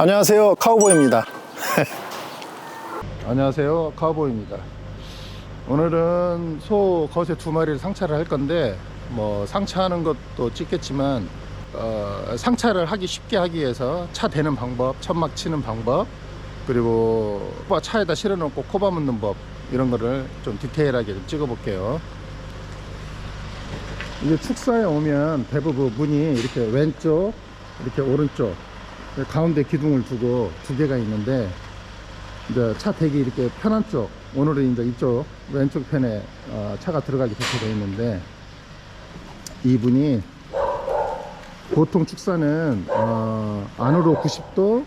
안녕하세요 카우보이입니다. 안녕하세요 카우보이입니다. 오늘은 소 거세 두 마리를 상차를 할 건데 뭐 상차하는 것도 찍겠지만 어, 상차를 하기 쉽게 하기 위해서 차 대는 방법 천막 치는 방법 그리고 차에다 실어놓고 코바 묻는 법 이런 거를 좀 디테일하게 좀 찍어 볼게요. 이게 축사에 오면 대부분 문이 이렇게 왼쪽 이렇게 오른쪽 가운데 기둥을 두고 두 개가 있는데 이제 차 대기 이렇게 편한 쪽 오늘은 이제 이쪽 왼쪽 편에 어, 차가 들어가기 좋게 되어 있는데 이 문이 보통 축사는 어, 안으로 90도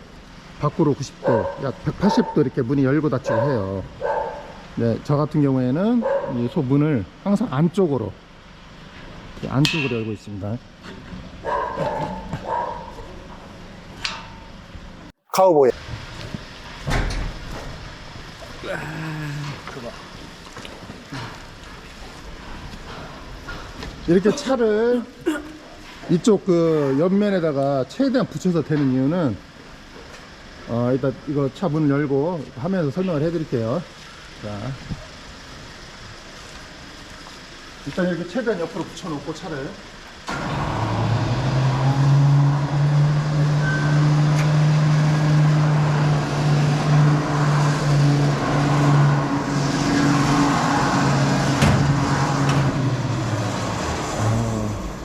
밖으로 90도 약 180도 이렇게 문이 열고 닫히고 해요. 네, 저 같은 경우에는 이 소 문을 항상 안쪽으로 이렇게 안쪽으로 열고 있습니다 카우보이. 이렇게 차를 이쪽 그 옆면에다가 최대한 붙여서 대는 이유는 어 일단 이거 차문 열고 하면서 설명을 해 드릴게요. 자. 일단 이렇게 최대한 옆으로 붙여 놓고 차를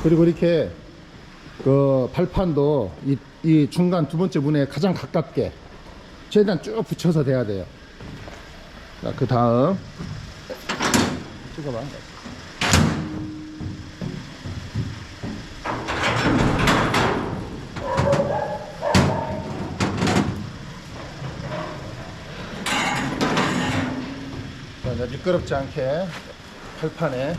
그리고 이렇게 그 발판도 이, 이 중간 두 번째 문에 가장 가깝게 최대한 쭉 붙여서 돼야 돼요. 자, 그 다음 찍어봐. 자, 미끄럽지 않게 발판에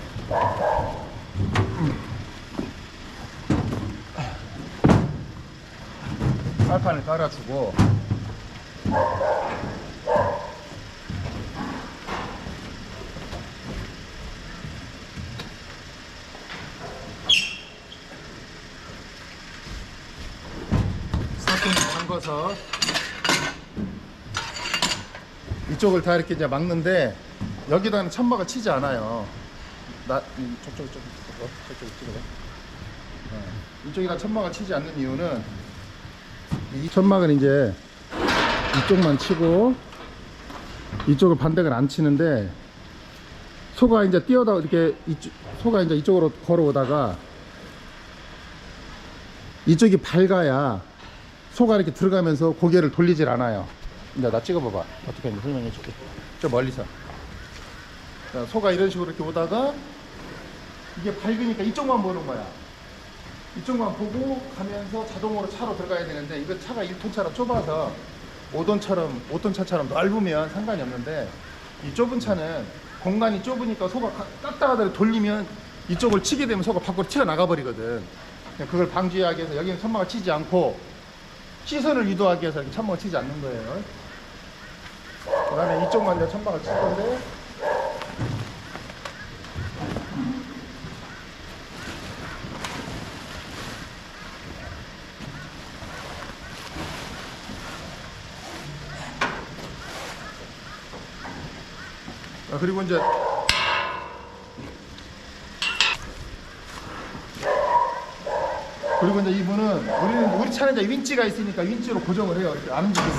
빨판을 깔아주고 사건을 잠궈서 이쪽을 다 이렇게 이제 막는데 여기다는 천막을 치지 않아요. 나 음, 저쪽 저쪽 저쪽 저쪽 이쪽에다 천막을 치지 않는 이유는 이 천막은 이제 이쪽만 치고 이쪽을 반대를 안 치는데 소가 이제 뛰어다 이렇게 이쪽, 소가 이제 이쪽으로 걸어오다가 이쪽이 밝아야 소가 이렇게 들어가면서 고개를 돌리질 않아요. 이제 나 찍어봐봐. 어떻게 하는지 설명해 줄게. 저 멀리서. 자, 소가 이런 식으로 이렇게 오다가 이게 밝으니까 이쪽만 보는 거야. 이쪽만 보고 가면서 자동으로 차로 들어가야 되는데 이거 차가 1톤차로 좁아서 5톤처럼 5톤 차처럼 넓으면 상관이 없는데 이 좁은 차는 공간이 좁으니까 소가 깍다가다를 돌리면 이쪽을 치게 되면 소가 밖으로 튀어나가 버리거든. 그걸 방지하기 위해서 여기는 천막을 치지 않고 시선을 유도하기 위해서 이렇게 천막을 치지 않는 거예요. 그 다음에 이쪽만 이제 천막을 칠 건데 그리고 이제 그리고 이제 이 문은 우리는 우리 차는 이제 윈치가 있으니까 윈치로 고정을 해요. 이렇게 안 움직이게.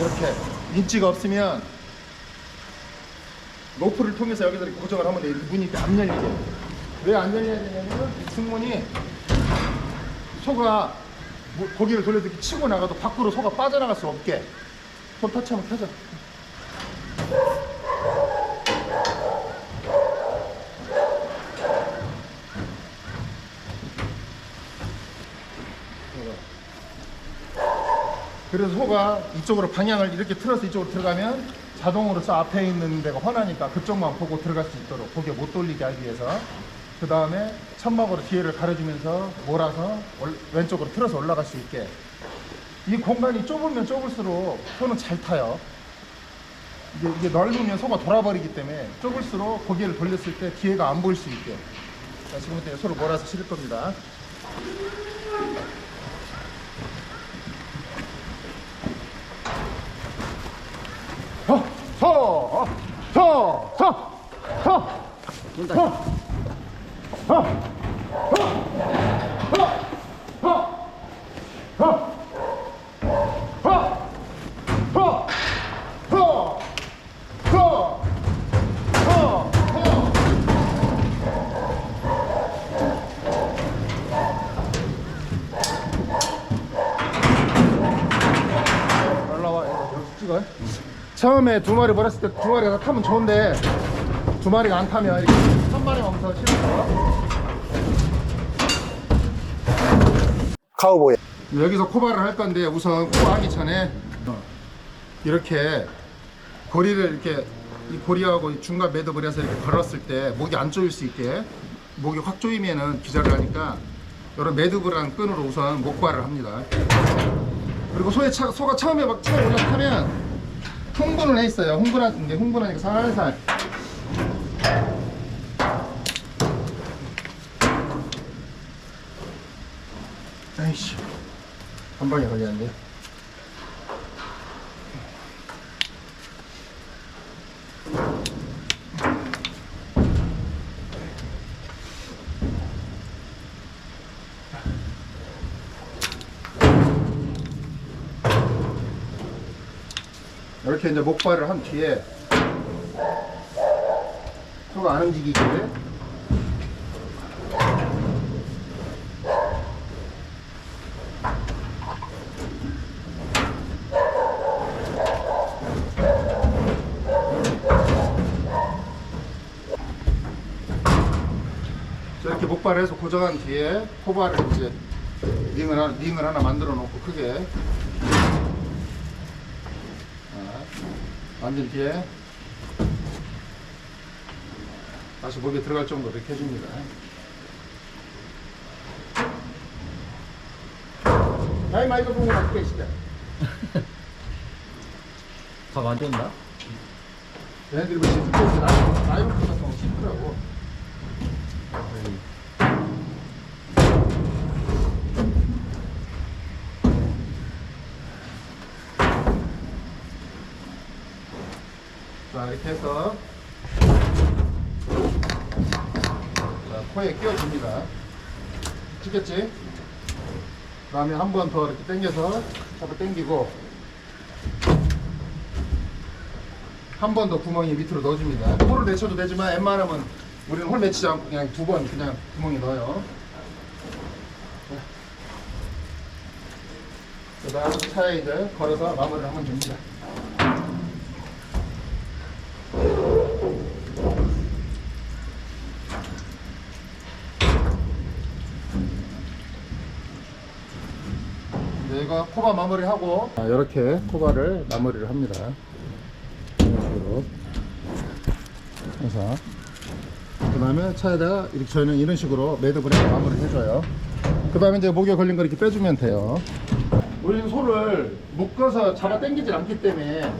이렇게 윈치가 없으면 로프를 통해서 여기서 이렇게 고정을 하면 돼. 문이 이렇게 안 열리게. 왜 안 열려야 되냐면 이 승문이 소가 뭐 고기를 이렇게 치고 나가도 밖으로 소가 빠져나갈 수 없게. 손 터치하면 켜져 그래서 소가 이쪽으로 방향을 이렇게 틀어서 이쪽으로 들어가면 자동으로 저 앞에 있는 데가 훤하니까 그쪽만 보고 들어갈 수 있도록 고개 못 돌리게 하기 위해서 그 다음에 천막으로 뒤를 가려주면서 몰아서 올- 왼쪽으로 틀어서 올라갈 수 있게 이 공간이 좁으면 좁을수록 소는 잘 타요 이게, 이게 넓으면 소가 돌아버리기 때문에 좁을수록 고개를 돌렸을 때 뒤에가 안 보일 수 있게 자, 지금부터 소를 몰아서 실을 겁니다. 서, 서, 서, 서. 서, 서, 올라와 여기서 찍어 처음에 두 마리 버렸을 때 두 마리가 타면 좋은데 두 마리가 안 타면 이렇게 한 마리만 부터 실어서 카우보이 여기서 코바를 할 건데 우선 코바 하기 전에 이렇게 고리를 이렇게 이 고리하고 이 중간 매듭을 해서 이렇게 걸었을 때 목이 안 조일 수 있게 목이 확 조이면은 기절을 하니까 이런 매듭을 한 끈으로 우선 목발을 합니다. 그리고 소의 차, 소가 처음에 막 처음 올라타면 흥분을 해 있어요. 흥분한 게 흥분하니까 살살. 아이씨 한 방에 걸렸는데. 이렇게 이제 목발을 한 뒤에 소가 안 움직이게. 이렇게 목발을 해서 고정한 뒤에 포발을 이제 링을, 하나- 링을 하나 만들어 놓고 크게 자, 만든 뒤에 다시 목에 들어갈 정도로 이렇게 해줍니다. 야이 마이크 보고 어떻게 시켜? 밥안 된다? 얘네들이 뭐 지금 나이 나이 같은 거 씹더라 이렇게 해서 자 코에 끼워줍니다. 찍겠지? 그 다음에 한 번 더 이렇게 당겨서 잡아 당기고 한 번 더 구멍이 밑으로 넣어줍니다. 홀을 내쳐도 되지만 웬만하면 우리는 홀 내치지 않고 그냥 두 번 그냥 구멍에 넣어요. 그 다음 차에 이제 걸어서 마무리를 하면 됩니다. 네, 이거 코바 마무리하고 이렇게 코바를 마무리를 합니다. 이런 식으로. 해서 그 다음에 차에다가 이렇게 저희는 이런 식으로 매듭을 해서 마무리를 해줘요. 그 다음에 이제 목에 걸린 거 이렇게 빼주면 돼요. 우리는 소를 묶어서 잡아 당기질 않기 때문에.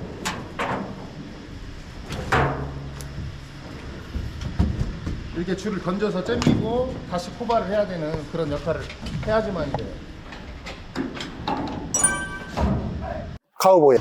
이렇게 줄을 던져서 잼기고 다시 포발을 해야 되는 그런 역할을 해야지만 이제 cowboy。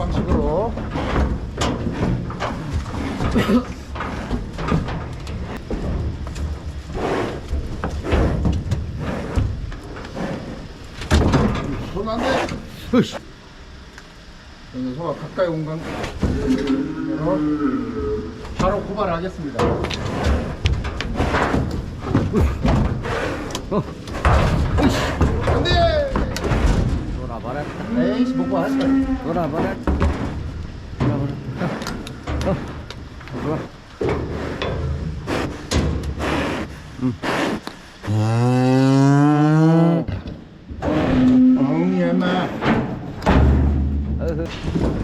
방식으로 손안 돼. 으이씨. 소가 가까이 온 건, 바로 고발을 하겠습니다. 안 돼! 놀아버렸다. 에이씨, 먹고 하지 마. 놀아버렸다.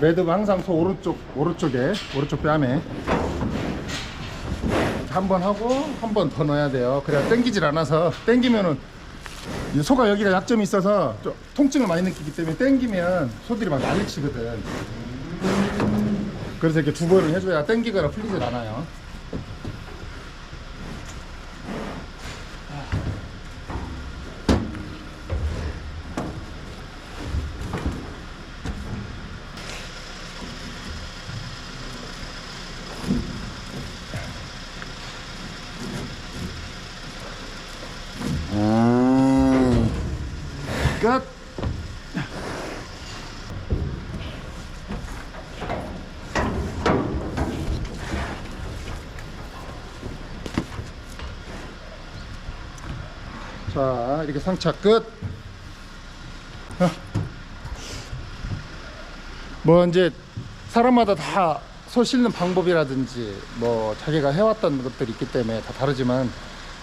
매듭 항상 소 오른쪽 오른쪽에 오른쪽 뺨에 한 번 하고 한 번 더 넣어야 돼요. 그래야 땡기질 않아서 땡기면은 이 소가 여기가 약점이 있어서 좀 통증을 많이 느끼기 때문에 땡기면 소들이 막 난리치거든. 그래서 이렇게 두 번을 해줘야 땡기거나 풀리질 않아요. 끝. 자, 이렇게 상차 끝. 어. 뭐 이제 사람마다 다소 싣는 방법이라든지 뭐 자기가 해왔던 것들이 있기 때문에 다 다르지만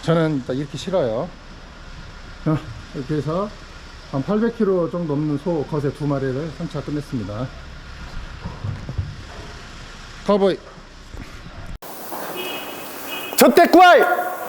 저는 이렇게 싫어요. 어, 이렇게 해서 한 800kg 정도 넘는 소 거세 두 마리를 상차 끝냈습니다. 가보이. 저택구알